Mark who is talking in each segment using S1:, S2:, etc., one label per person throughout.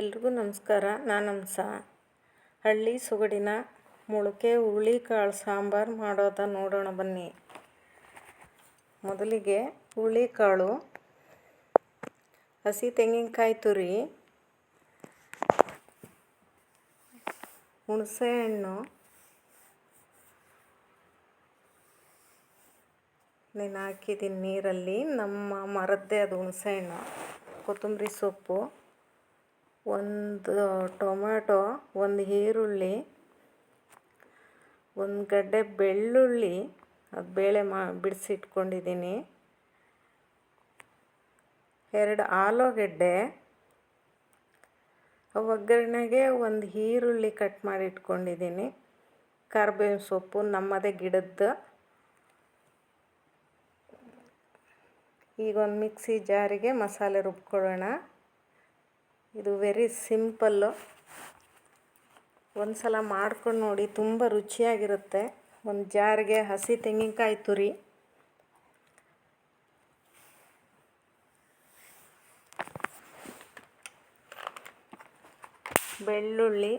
S1: ಎಲ್ರಿಗೂ ನಮಸ್ಕಾರ. ನಾನು ಹಂಸ ಹಳ್ಳಿ ಸೊಗಡಿನ ಮೊಳಕೆ ಹುರುಳಿಕಾಳು ಸಾಂಬಾರು ಮಾಡೋದ ನೋಡೋಣ ಬನ್ನಿ. ಮೊದಲಿಗೆ ಹುರುಳಿಕಾಳು ಹಸಿ ತೆಂಗಿನಕಾಯಿ ತುರಿ ಹುಣಸೆಹಣ್ಣು ನೆನೆ ಹಾಕಿದ್ದೀನಿ ನೀರಲ್ಲಿ. ನಮ್ಮ ಮರದ್ದೇ ಅದು ಹುಣಸೆಹಣ್ಣು ಕೊತ್ತಂಬರಿ ಸೊಪ್ಪು. ಒಂದು ಟೊಮೆಟೊ ಒಂದು ಈರುಳ್ಳಿ, ಒಂದು ಗಡ್ಡೆ ಬೆಳ್ಳುಳ್ಳಿ, ಅದು ಬೇಳೆ ಮಾ, ಬಿಡಿಸಿಟ್ಕೊಂಡಿದ್ದೀನಿ. ಎರಡು ಆಲೂಗೆಡ್ಡೆ, ಒಗ್ಗರಣೆಗೆ ಒಂದು ಈರುಳ್ಳಿ ಕಟ್ ಮಾಡಿ ಇಟ್ಕೊಂಡಿದ್ದೀನಿ ಕರ್ಬೇವಿನ ಸೊಪ್ಪು, ನಮ್ಮದೇ ಗಿಡದ್ದು. ಈಗ ಒಂದು ಮಿಕ್ಸಿ ಜಾರಿಗೆ ಮಸಾಲೆ ರುಬ್ಕೊಳ್ಳೋಣ. ಇದು ವೆರಿ ಸಿಂಪಲ್ಲು ಒಂದು ಸಲ ಮಾಡ್ಕೊಂಡು ನೋಡಿ, ತುಂಬ ರುಚಿಯಾಗಿರುತ್ತೆ. ಒಂದು ಜಾರಿಗೆ ಹಸಿ ತೆಂಗಿನಕಾಯಿ ತುರಿ. ಬೆಳ್ಳುಳ್ಳಿ.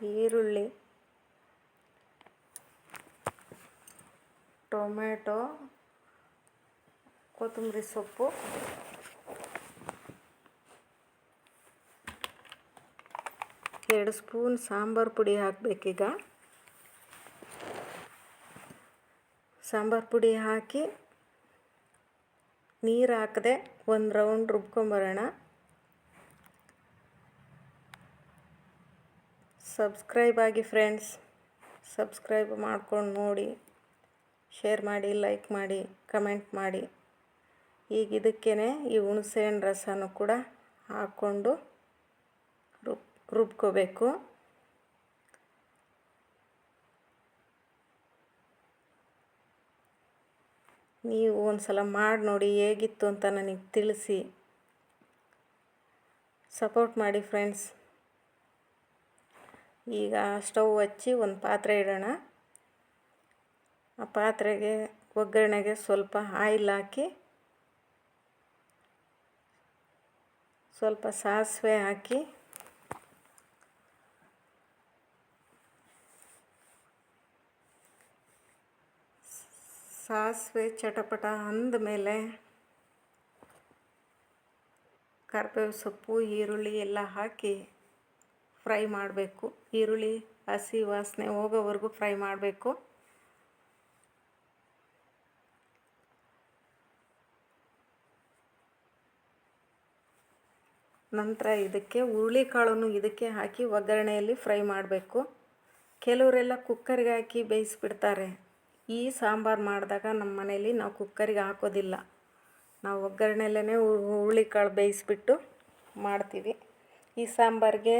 S1: ಈರುಳ್ಳಿ. ಟೊಮೆಟೊ ಕೊತ್ತಂಬರಿ ಸೊಪ್ಪು. ಎರಡು ಸ್ಪೂನ್ ಸಾಂಬಾರು ಪುಡಿ ಹಾಕಬೇಕೀಗ. ಸಾಂಬಾರು ಪುಡಿ ಹಾಕಿ ನೀರು ಹಾಕದೆ ಒಂದು ರೌಂಡ್ ರುಬ್ಕೊಂಬರೋಣ. ಸಬ್ಸ್ಕ್ರೈಬ್ ಆಗಿ ಫ್ರೆಂಡ್ಸ್, ಸಬ್ಸ್ಕ್ರೈಬ್ ಮಾಡ್ಕೊಂಡು ನೋಡಿ. ಶೇರ್ ಮಾಡಿ, ಲೈಕ್ ಮಾಡಿ, ಕಮೆಂಟ್ ಮಾಡಿ. ಈಗ ಇದಕ್ಕೇ ಈ ಹುಣಸೆಹಣ್ಣು ರಸನೂ ಕೂಡ ಹಾಕ್ಕೊಂಡು ರುಬ್, ರುಬ್ಕೋಬೇಕು. ನೀವು ಒಂದು ಸಲ ಮಾಡಿ ನೋಡಿ ಹೇಗಿತ್ತು ಅಂತ ನನಗೆ ತಿಳಿಸಿ. ಸಪೋರ್ಟ್ ಮಾಡಿ ಫ್ರೆಂಡ್ಸ್. ಈಗ ಸ್ಟವ್ ಹಚ್ಚಿ ಒಂದು ಪಾತ್ರೆ ಇಡೋಣ. ಆ ಪಾತ್ರೆಗೆ ಒಗ್ಗರಣೆಗೆ ಸ್ವಲ್ಪ ಆಯಿಲ್ ಹಾಕಿ ಸ್ವಲ್ಪ ಸಾಸಿವೆ ಹಾಕಿ. ಸಾಸಿವೆ ಚಟಪಟ ಅಂದಮೇಲೆ ಕರ್ಬೇವು ಸೊಪ್ಪು, ಈರುಳ್ಳಿ ಎಲ್ಲ ಹಾಕಿ ಫ್ರೈ ಮಾಡಬೇಕು. ಈರುಳ್ಳಿ, ಹಸಿ ವಾಸನೆ ಹೋಗೋವರೆಗೂ ಫ್ರೈ ಮಾಡಬೇಕು. ನಂತರ ಇದಕ್ಕೆ ಹುರುಳಿಕಾಳನ್ನು ಇದಕ್ಕೆ ಹಾಕಿ ಒಗ್ಗರಣೆಯಲ್ಲಿ ಫ್ರೈ ಮಾಡಬೇಕು. ಕೆಲವರೆಲ್ಲ ಕುಕ್ಕರ್ಗೆ ಹಾಕಿ ಬೇಯಿಸಿಬಿಡ್ತಾರೆ. ಈ ಸಾಂಬಾರು ಮಾಡಿದಾಗ ನಮ್ಮ ಮನೆಯಲ್ಲಿ ನಾವು ಕುಕ್ಕರಿಗೆ ಹಾಕೋದಿಲ್ಲ. ನಾವು ಒಗ್ಗರಣೆಯಲ್ಲೇ ಹುರುಳಿಕಾಳು ಬೇಯಿಸಿಬಿಟ್ಟು ಮಾಡ್ತೀವಿ. ಈ ಸಾಂಬಾರಿಗೆ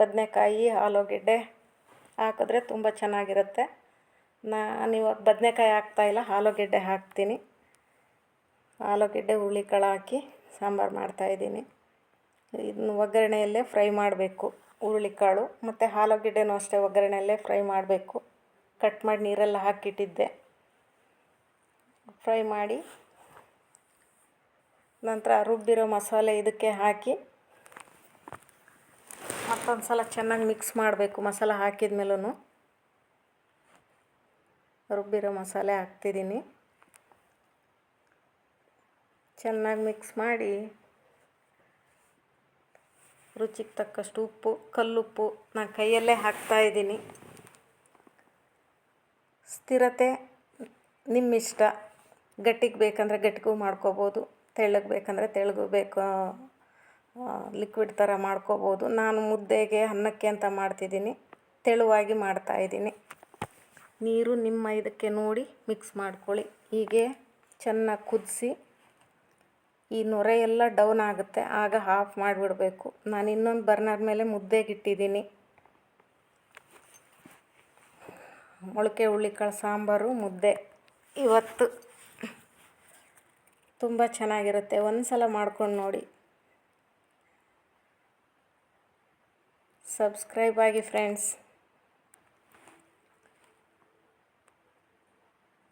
S1: ಬದನೆಕಾಯಿ, ಆಲೂಗೆಡ್ಡೆ ಹಾಕಿದ್ರೆ ತುಂಬ ಚೆನ್ನಾಗಿರುತ್ತೆ. ನಾನು ಇವಾಗ ಬದನೆಕಾಯಿ ಹಾಕ್ತಾಯಿಲ್ಲ ಆಲೂಗೆಡ್ಡೆ ಹಾಕ್ತೀನಿ. ಆಲೂಗೆಡ್ಡೆ, ಹುರುಳಿಕಾಳು ಹಾಕಿ ಸಾಂಬಾರು ಮಾಡ್ತಾಯಿದ್ದೀನಿ ಇದನ್ನ ಒಗ್ಗರಣೆಯಲ್ಲೇ ಫ್ರೈ ಮಾಡಬೇಕು. ಹುರುಳಿಕಾಳು ಮತ್ತು ಆಲೂಗೆಡ್ಡೆನೂ ಅಷ್ಟೇ ಒಗ್ಗರಣೆಯಲ್ಲೇ ಫ್ರೈ ಮಾಡಬೇಕು. ಕಟ್ ಮಾಡಿ ನೀರೆಲ್ಲ ಹಾಕಿಟ್ಟಿದ್ದೆ. ಫ್ರೈ ಮಾಡಿ ನಂತರ ರುಬ್ಬಿರೋ ಮಸಾಲೆ ಇದಕ್ಕೆ ಹಾಕಿ ಮತ್ತೊಂದು ಸಲ ಚೆನ್ನಾಗಿ ಮಿಕ್ಸ್ ಮಾಡಬೇಕು ಮಸಾಲೆ ಹಾಕಿದ ಮೇಲೂ ರುಬ್ಬಿರೋ ಮಸಾಲೆ ಹಾಕ್ತಿದ್ದೀನಿ. ಚೆನ್ನಾಗಿ ಮಿಕ್ಸ್ ಮಾಡಿ ರುಚಿಗೆ ತಕ್ಕಷ್ಟು ಉಪ್ಪು, ಕಲ್ಲುಪ್ಪು ನಾನು ಕೈಯಲ್ಲೇ ಹಾಕ್ತಾಯಿದ್ದೀನಿ ಸ್ಥಿರತೆ ನಿಮ್ಮಿಷ್ಟ. ಗಟ್ಟಿಗೆ ಬೇಕಂದರೆ ಗಟ್ಟಿಗೂ ಮಾಡ್ಕೋಬೋದು, ತೆಳ್ಳಗೆ ಬೇಕಂದರೆ ತೆಳ್ಳಗು ಬೇಕು ಲಿಕ್ವಿಡ್ ಥರ ಮಾಡ್ಕೋಬೋದು. ನಾನು ಮುದ್ದೆಗೆ ಅನ್ನಕ್ಕೆ ಅಂತ ಮಾಡ್ತಿದ್ದೀನಿ, ತೆಳುವಾಗಿ ಮಾಡ್ತಾಯಿದ್ದೀನಿ ನೀರು ನಿಮ್ಮ ಇದಕ್ಕೆ ನೋಡಿ ಮಿಕ್ಸ್ ಮಾಡ್ಕೊಳ್ಳಿ. ಹೀಗೆ ಚೆನ್ನಾಗಿ ಕುದಿಸಿ ಈ ನೊರೆ ಎಲ್ಲ ಡೌನ್ ಆಗುತ್ತೆ, ಆಗ ಆಫ್ ಮಾಡಿಬಿಡಬೇಕು. ನಾನು ಇನ್ನೊಂದು ಬರ್ನರ್ ಮೇಲೆ ಮುದ್ದೆಗೆ ಇಟ್ಟಿದ್ದೀನಿ. ಮೊಳಕೆ ಹುಳ್ಳಿಕಾಳು ಸಾಂಬಾರು, ಮುದ್ದೆ. ಇವತ್ತು ತುಂಬ ಚೆನ್ನಾಗಿರುತ್ತೆ. ಒಂದು ಸಲ ಮಾಡ್ಕೊಂಡು ನೋಡಿ. ಸಬ್ಸ್ಕ್ರೈಬ್ ಆಗಿ ಫ್ರೆಂಡ್ಸ್.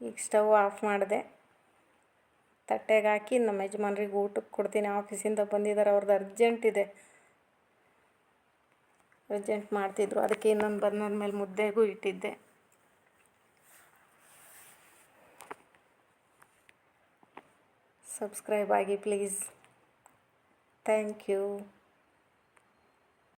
S1: ಈಗ ಸ್ಟವ್ ಆಫ್ ಮಾಡಿದೆ. ತಟ್ಟೆಗೆ ಹಾಕಿ ನಮ್ಮ ಯಜಮಾನ್ರಿಗೆ ಊಟಕ್ಕೆ ಕೊಡ್ತೀನಿ. ಆಫೀಸಿಂದ ಬಂದಿದ್ದಾರೆ. ಅವ್ರದ್ದು ಅರ್ಜೆಂಟ್ ಇದೆ. ಅರ್ಜೆಂಟ್ ಮಾಡ್ತಿದ್ರು. ಅದಕ್ಕೆ ಇನ್ನೊಂದು ಬರ್ನರ್ ಮೇಲೆ ಮುದ್ದೆಗೂ ಇಟ್ಟಿದ್ದೆ. ಸಬ್ಸ್ಕ್ರೈಬ್ ಆಗಿ ಪ್ಲೀಸ್ ಥ್ಯಾಂಕ್ ಯು